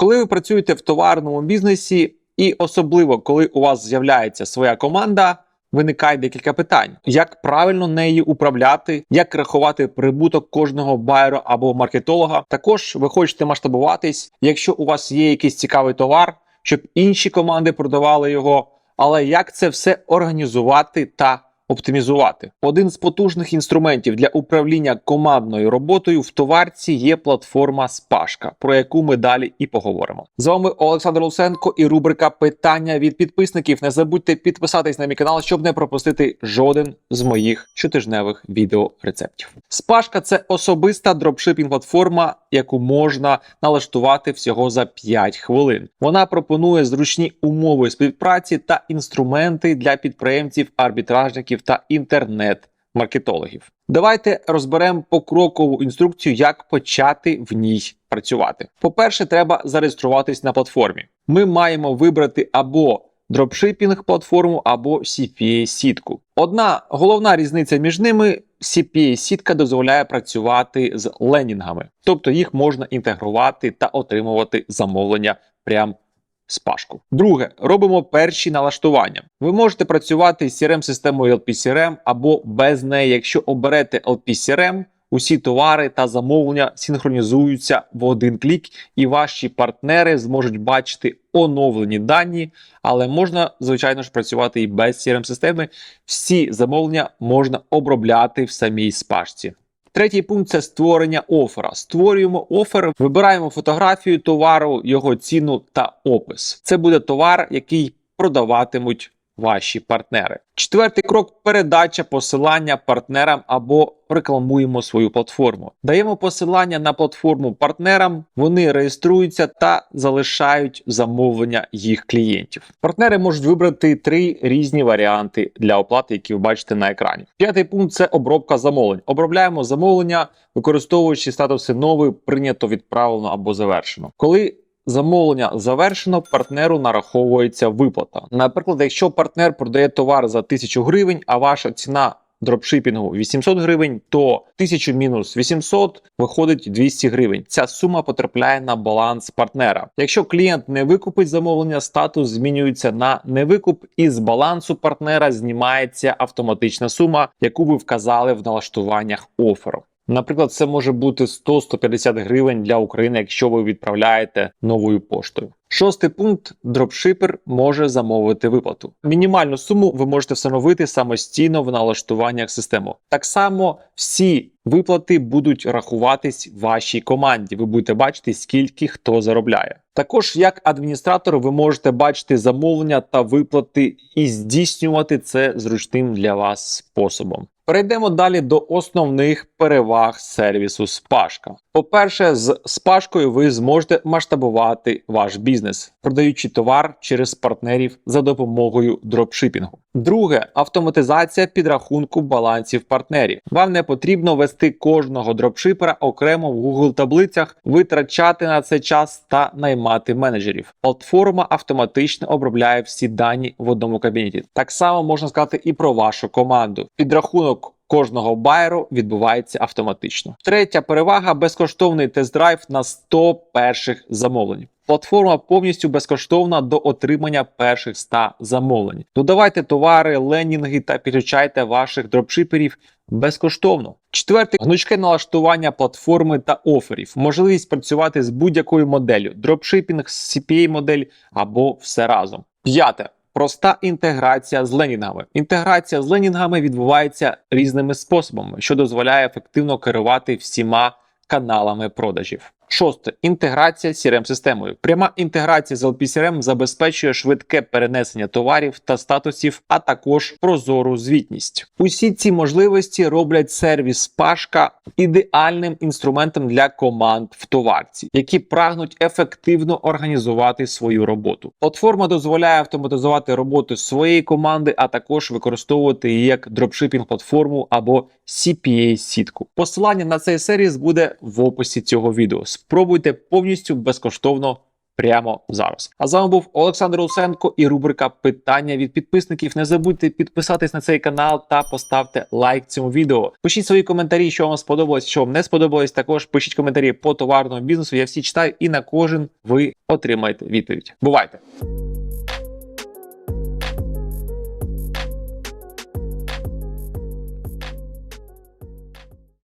Коли ви працюєте в товарному бізнесі, і особливо коли у вас з'являється своя команда. Виникає декілька питань: як правильно нею управляти, як рахувати прибуток кожного байера або маркетолога. Також ви хочете масштабуватись, якщо у вас є якийсь цікавий товар, щоб інші команди продавали його. Але як це все організувати та оптимізувати? Один з потужних інструментів для управління командною роботою в товарці є платформа Спашка, про яку ми далі і поговоримо. З вами Олександр Луценко і рубрика Питання від підписників. Не забудьте підписатись на мій канал, щоб не пропустити жоден з моїх щотижневих відео рецептів. Спашка це особиста дропшипінг платформа, яку можна налаштувати всього за 5 хвилин. Вона пропонує зручні умови співпраці та інструменти для підприємців, арбітражників та інтернет-маркетологів. Давайте розберемо покрокову інструкцію, як почати в ній працювати. По-перше, треба зареєструватись на платформі. Ми маємо вибрати або дропшипінг платформу або CPA сітку. Одна головна різниця між ними CPA сітка дозволяє працювати з ленінгами, тобто їх можна інтегрувати та отримувати замовлення прямо з пашку. Друге, робимо перші налаштування. Ви можете працювати з crm системою LPCRM або без неї, якщо оберете LPCRM, Усі товари та замовлення синхронізуються в один клік, і ваші партнери зможуть бачити оновлені дані, але можна, звичайно ж, працювати і без crm системи Всі замовлення можна обробляти в самій спашці. Третій пункт це створення оффера. Створюємо офер, вибираємо фотографію товару, його ціну та опис. Це буде товар, який продаватимуть ваші партнери. Четвертий крок передача посилання партнерам або рекламуємо свою платформу. Даємо посилання на платформу партнерам, вони реєструються та залишають замовлення їх клієнтів. Партнери можуть вибрати три різні варіанти для оплати, які ви бачите на екрані. П'ятий пункт це обробка замовлень. Обробляємо замовлення, використовуючи статуси новий, прийнято, відправлено або завершено. Коли Замовлення завершено, партнеру нараховується виплата. Наприклад, якщо партнер продає товар за 1000 гривень, а ваша ціна дропшипінгу 800 гривень, то 1000 мінус 800 виходить 200 гривень. Ця сума потрапляє на баланс партнера. Якщо клієнт не викупить замовлення, статус змінюється на невикуп, і з балансу партнера знімається автоматична сума, яку ви вказали в налаштуваннях оферу. Наприклад, це може бути 100-150 гривень для України, якщо ви відправляєте новою поштою. Шостий пункт: дропшипер може замовити виплату. Мінімальну суму ви можете встановити самостійно в налаштуваннях системи. Так само всі виплати будуть рахуватись вашій команді. Ви будете бачити, скільки хто заробляє. Також, як адміністратор, ви можете бачити замовлення та виплати і здійснювати це зручним для вас способом. Перейдемо далі до основних переваг сервісу Спашка. По-перше, з Спашкою ви зможете масштабувати ваш бізнес, продаючи товар через партнерів за допомогою дропшипінгу. Друге автоматизація підрахунку балансів партнерів. Вам не потрібно вести кожного дропшипера окремо в Google таблицях, витрачати на це час та наймати менеджерів. Платформа автоматично обробляє всі дані в одному кабінеті. Так само можна сказати і про вашу команду. Підрахунок кожного байеру відбувається автоматично. Третя перевага безкоштовний тест-драйв на 100 перших замовлень. Платформа повністю безкоштовна до отримання перших 100 замовлень. Додавайте товари, ленінги та підключайте ваших дропшиперів безкоштовно. Четверте гнучке налаштування платформи та оферів, можливість працювати з будь-якою моделлю, дропшипінг, CPA модель або все разом. П'яте. Проста інтеграція з ленінгами. Інтеграція з ленінгами відбувається різними способами, що дозволяє ефективно керувати всіма каналами продажів. Шосте інтеграція з crm системою. Пряма інтеграція з LPCRM забезпечує швидке перенесення товарів та статусів, а також прозору звітність. Усі ці можливості роблять сервіс Пашка ідеальним інструментом для команд в товарці, які прагнуть ефективно організувати свою роботу. Платформа дозволяє автоматизувати роботу своєї команди, а також використовувати її як дропшипінг платформу або CPA сітку. Посилання на цей сервіс буде в описі цього відео. Спробуйте повністю безкоштовно прямо зараз. А з вами був Олександр Усенко і рубрика Питання від підписників. Не забудьте підписатись на цей канал та поставте лайк цьому відео. Пишіть свої коментарі, що вам сподобалось, що вам не сподобалось. Також пишіть коментарі по товарному бізнесу. Я всі читаю, і на кожен ви отримаєте відповідь. Бувайте!